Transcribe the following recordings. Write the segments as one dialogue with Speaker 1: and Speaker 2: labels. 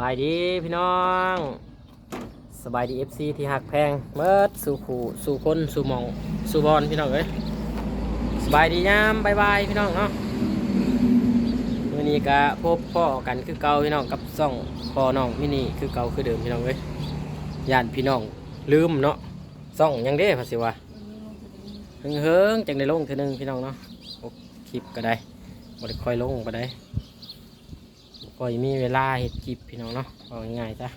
Speaker 1: บายดีพี่น้อง สบายดีเอฟซีที่หักแพงเมิดสู่ขู่สู่คนสู่มองสู่บอลพี่น้องเอ้ยสบายดียามบายบายพี่น้องเนาะวันนี้ก็พบพ่อกันคือเก่าพี่น้องกับซ่องพ่อน้องมินี่คือเก่าคือเดิมพี่น้องเอ้ยย่านพี่น้องลืมเนาะซ่องยังเด้ภาษีวะเฮิงเฮิงๆจังได้ลงเทีนึงพี่น้องเนาะโอ้คลิปก็ได้บ่ได้ค่อยลงไปได้ ก็ยังมีเวลาเห็ดคลิปพี่น้องเนาะเอาง่ายๆจ้ะ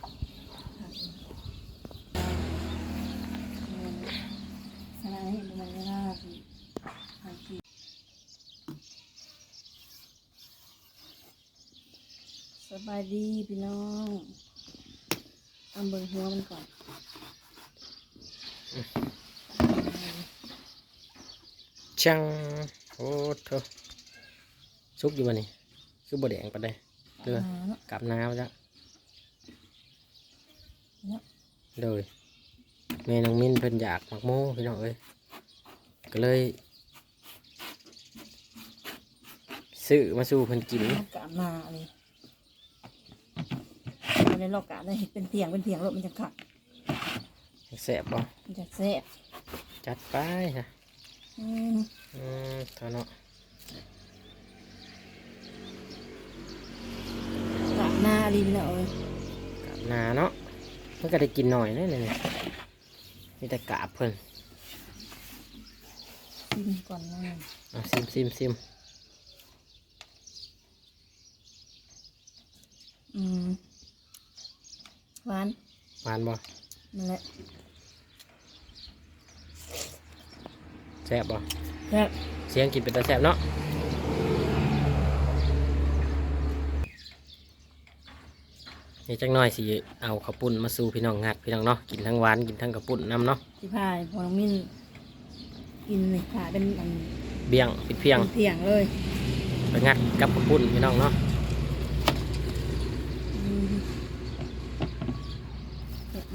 Speaker 2: สลายเห็นมันไม่ได้คือหากินสบายดีพี่น้องเอาเบิ่งหัวมันก่อน
Speaker 1: ช่างโอ้เถอะซุกอยู่บ่นี่ซุกบ่แดงปานใดเด้อ
Speaker 2: หาเนาะ
Speaker 1: กลับน้ำจ้ะ
Speaker 2: เนาะ
Speaker 1: โดยแม่น้องมิ้นเพิ่นอยากหมักโมพี่น้องเอ้ยก็เลยซื้อมาสู่เพิ่นกิน
Speaker 2: ลอกกาบนาเลยเอาเลยลอกกาบได้เห็นเป็นเถียงเป็นเถียงรถมันจะขัด
Speaker 1: แซ่บบ่
Speaker 2: มันจะแซ่บ
Speaker 1: จัดไปฮะ
Speaker 2: อืม
Speaker 1: อืมเท่าเนาะ
Speaker 2: กาบนาดีพี่น้องเอ้ย
Speaker 1: กลับนาเนาะเพิ่นก็ได้กินหน่อยเด้อเนี่ยมีแต่กาบเพิ่น
Speaker 2: ชิมก่อนนะ
Speaker 1: เอาซิมซิมซิม
Speaker 2: อืมหวาน
Speaker 1: หวานบ่
Speaker 2: นั่นแหละ
Speaker 1: แซ่บบ่
Speaker 2: แซ่บ
Speaker 1: เสียงกินเป็นตาแซ่บเนาะ นี่จังน้อยสิเอาข้าวปุ้นมาสู่พี่น้องงัดพี่น้องเนาะกินทั้งหวานกินทั้งข้าวปุ้นน้ำเนาะ
Speaker 2: ที่พายพอน้องมิ้นกินนี่ค่ะเป็นอัน
Speaker 1: เบี้ยงปิดเพียง
Speaker 2: เป็นเถียงเลย
Speaker 1: ไปงัดกับข้าวปุ้นพี่น้องเนาะ
Speaker 2: อืม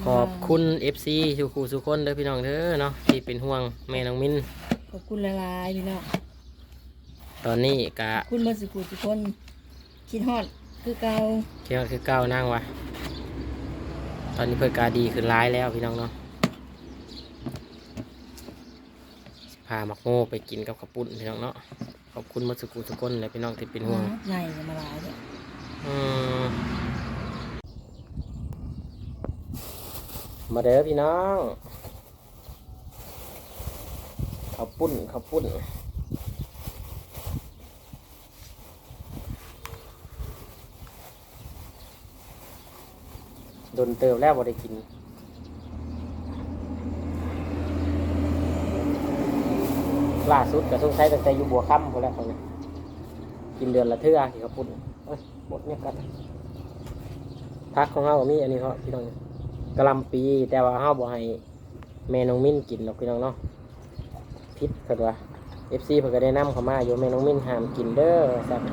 Speaker 1: ขอบคุณ FC ทุกคู่ทุกคนเด้อพี่น้องเด้อเนาะที่เป็นห่วงแม่น้องมิน
Speaker 2: ขอบคุณหลายๆพี่น้อง
Speaker 1: ตอนนี้กะ
Speaker 2: ขอบคุณเมื่อสิกูทุกคนคิดฮอด คือเก่า
Speaker 1: เกี่ยวคือเก้าวนั่งวะตอนนี้เพื่อกาดีขึ้นร้ายแล้วพี่น้องเนาะพามักโง่ไปกินกับข้าวปุ้นพี่น้องเนาะขอบคุณมาสุกุทุกคนเลยพี่น้องที่เป็นห่วง
Speaker 2: ใหญ่มาหลายเนี่ย
Speaker 1: อืมมาเด้อพี่น้องข้าวปุ้นข้าวปุ้น โดนเติมแล้วบ่ได้กินล่าสุดก็ต้องใช้ตั้งแต่อยู่บัวค่ำพอแล้วเขาเนี่ยกินเดือนละเทื่อที่เขาปุ่นเอ้ยหมดเนี่ยกันพักของเฮาก็มีอันนี้เขาพี่น้องกะลำปีแต่ว่าเฮาบ่ให้แม่น้องมิ้นกินหรอกพี่น้องเนาะพิษเพิ่นว่า FC เพิ่นก็ได้นำเขามาอยู่แม่น้องมิ้นห้ามกินเด้อสัตว์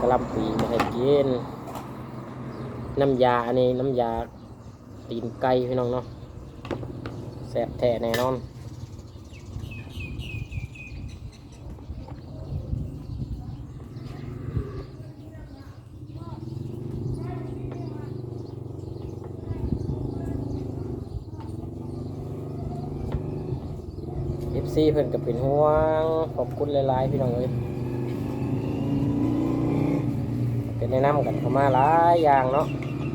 Speaker 1: กะลำปีบ่ให้กิน น้ำยา อันนี้น้ำยา ตีนไก่พี่น้องเนาะแซ่บแท้แน่นอนเอฟซีเพิ่นก็เป็นห่วงขอบคุณหลายๆพี่น้องเอ้ยเป็น แนะนำกันเข้ามาหลายอย่างเนาะ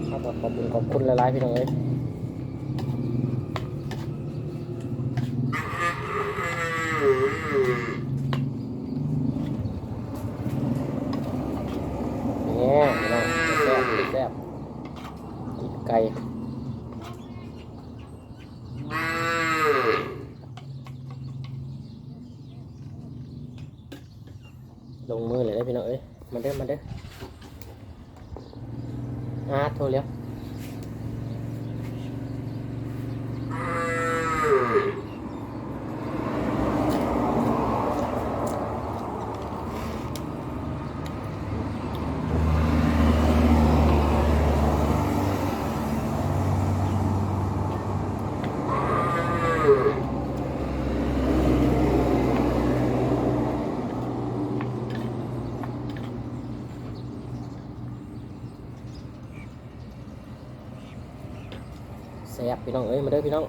Speaker 1: เอาก็ขอบคุณขอบคุณหลายๆพี่น้องเลยนี่พี่น้องแซ่บแซ่บกินไก่ แซ่บพี่น้องเอ้ยมาเด้อพี่น้อง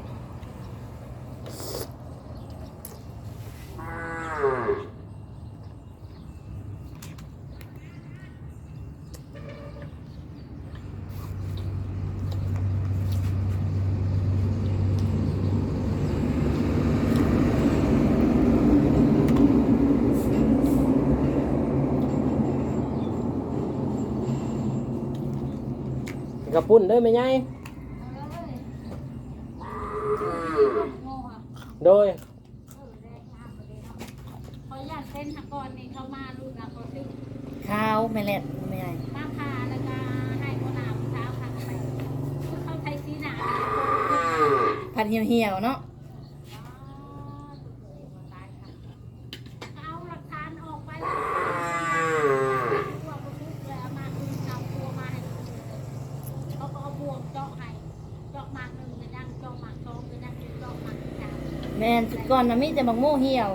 Speaker 1: กระปุ่นเด้อแม่ใหญ่ โดย
Speaker 3: ขออนุญาตเส้นหักก่อนนี่เข้ามาลูกนะก็ซื้อ
Speaker 2: ข้าวไม่เล็ดไม่ใหญ่
Speaker 3: มาพาแล้วก็ให้คนอาบเช้าทางไปเข้าไทยซีหนา
Speaker 2: พันเหี่ยวๆเนาะ
Speaker 3: เอาหลักฐานออกไปตัวประมุขเลยเอามาคือเอาตัวมาให้เขาก็เอาบวงเจาะให้เจาะหมากหนึ่งก็ยังเจาะหมากสองก็ยังเจาะหมากสาม
Speaker 2: แม่นสุดก่อนนะมีแต่บักโม่เหี่ยว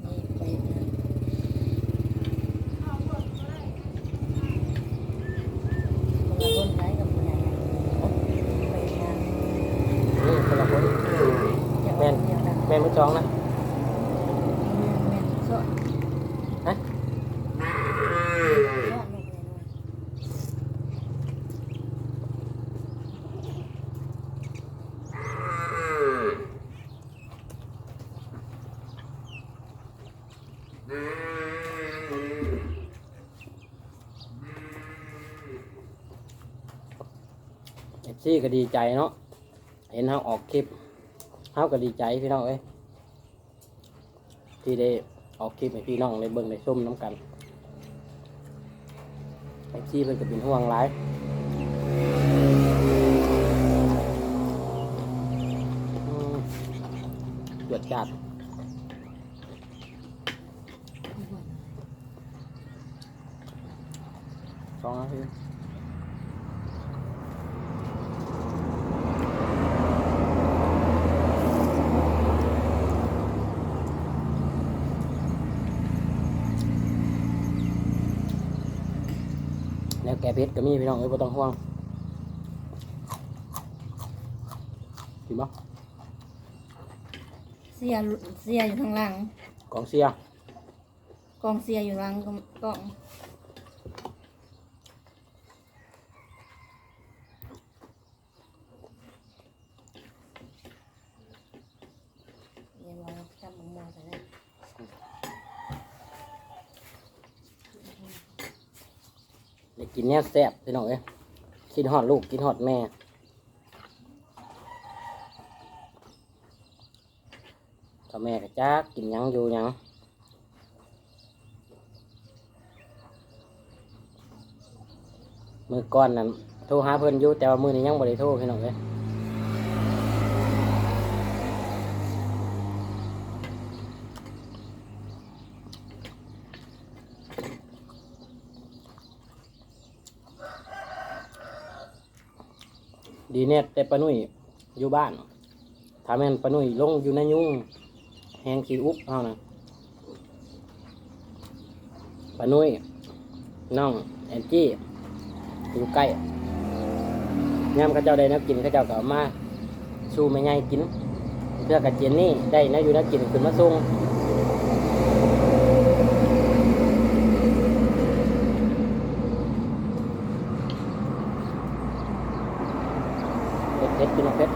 Speaker 2: นี่ไปนะ
Speaker 3: เอาหมดเลย
Speaker 2: คนละคนไหนกับผู้ใหญ่ไปงาน
Speaker 1: นี่คนละคน
Speaker 2: อย่า
Speaker 1: แม่น
Speaker 2: เดียวกัน
Speaker 1: แม่นมือจองนะ
Speaker 2: แม่นๆซ้อน
Speaker 1: ฮะ
Speaker 2: ซ้อนลงไปเลย
Speaker 1: เอฟซีก็ดีใจเนาะ เห็นเขาออกคลิปเขาก็ดีใจพี่น้องเอ้ยที่ได้ออกคลิปให้พี่น้องได้เบิ่งได้ชมน้ำกันเอฟซีเพิ่นก็เป็นห่วงหลายอืมหยดจัดสอง นาทีแล้วแกเพชรก็มีพี่น้องเอ้ยบ่ต้องห่วงกินบ่
Speaker 2: เสียเสียอยู่ข้างหลัง
Speaker 1: กองเสีย
Speaker 2: กองเสียอยู่หลังกองเดี๋ยวเราจับหมูหมูใส่ได้
Speaker 1: ได้ กินแนวแซ่บพี่น้องเอ้ยกินหอดลูกกินหอดแม่ถ้าแม่ก็จักกินยังอยู่ยังมือก้อนนั้นโทรหาเพิ่นอยู่แต่ว่ามือนี้ยังบ่ได้โทรพี่น้องเอ้ย ดีเน็ตแต่ปนุ่ยอยู่บ้านถ้าแม่นปนุ่ยลงอยู่ในยุ่งแหงขีอุบเอานะปนุ่ยน้องแอนจี้อยู่ใกล้ยามเขาเจ้าได้นักกินเขาเจ้าก็มาสู้ไม่ง่ายกิน เพื่อกับเจนนี่ได้นะอยู่นักกินขึ้นมาส่งเพชรเพชรพี่น้องเพชร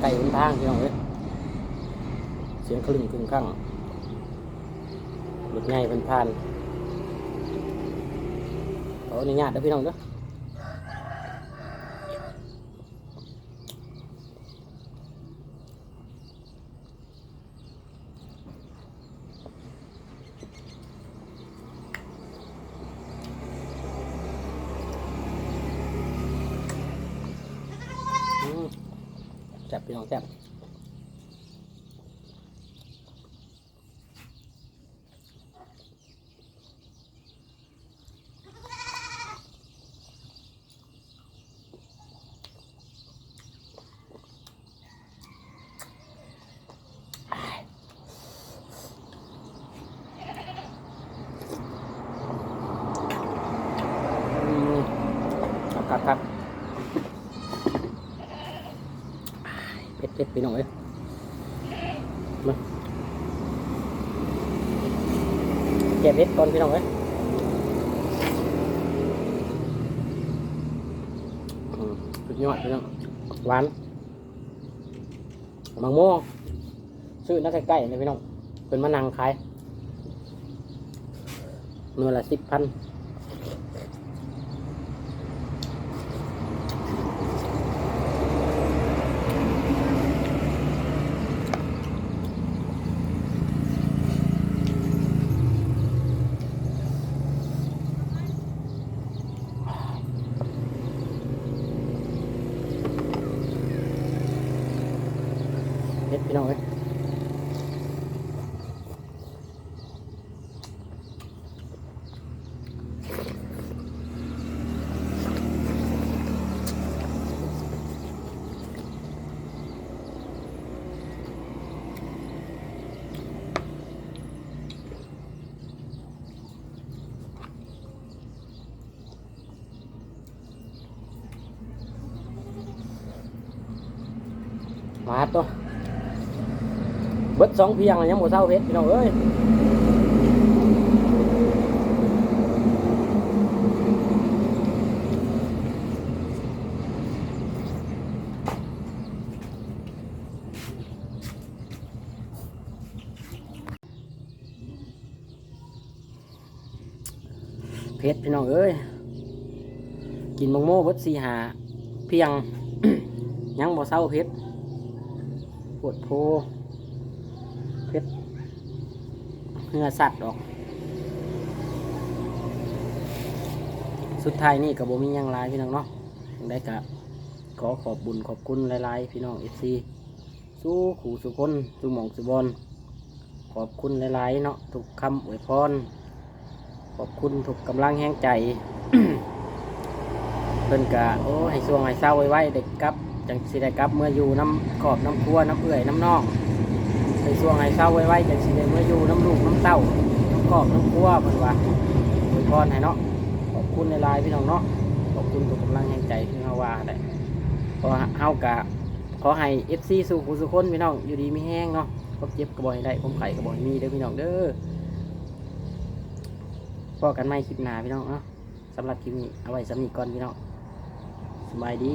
Speaker 1: ไก่บน ทางพี่น้องเอ้ยเสียงคลึงคลึงข้างหลุดง่ายเป็นพันขออนุญาตเด้อพี่น้องเด้อ จับพี่น้องแซ่บอืมครับครับเผ็ดเผ็ด พี่น้องเอ้ยมาแกะเผ็ดก่อนพี่น้องเอ้ยสุดยอดพี่น้องหวานมะม่วงซื้อนักใกล้ๆเลยพี่น้องเป็นมะนางขายเมื่อละสิบพัน พี่น้องเอ้ยมาตัว เบิดสองเพียงแล้วยังหมดเท่าเพชรพี่น้องเอ้ยเพชรพี่น้องเอ้ย กินมังโม่เบิดสีหาเพียง ยังบ่เศร้าเพชรปวดโพชร เนื้อสัตว์ออก สุดท้ายนี่กับโบมียังหลายพี่น้องเนาะได้กะขอขอบบุญขอบคุณหลายๆพี่น้องเอฟซีสู้ขู่สุคนสู้หมองสุบอลขอบคุณหลายๆเนาะทุกคำอวยพรขอบคุณทุกกำลังแห้งใจเพิ่นกะโอ้ให้ช่วงให้เศร้าไว้ๆเด็กกลับจังสิได้กลับเมื่ออยู่น้ำขอบน้ำครัวน้ำเอื่อยน้ำนอง ในช่วงให้เศร้าไว้ๆจังสิได้เมื่อยู่น้ำลูกน้ำเต้าน้ำกอกน้ำครัวเพิ่นว่าอวยพรให้เนาะขอบคุณในลายพี่น้องเนาะขอบคุณทุกกำลังแห่งใจที่เฮาว่าได้ขอเฮากะขอให้ FC สู่ผู้สุคนพี่น้องอยู่ดีมีแห้งเนาะความเจ็บก็บ่ให้ได้ความไข้ก็บ่ให้มีเด้อพี่น้องเด้อพอกันใหม่คลิปหนาพี่น้องเนาะสำหรับคลิปนี้เอาไว้สำนีก่อนพี่น้องสบายดี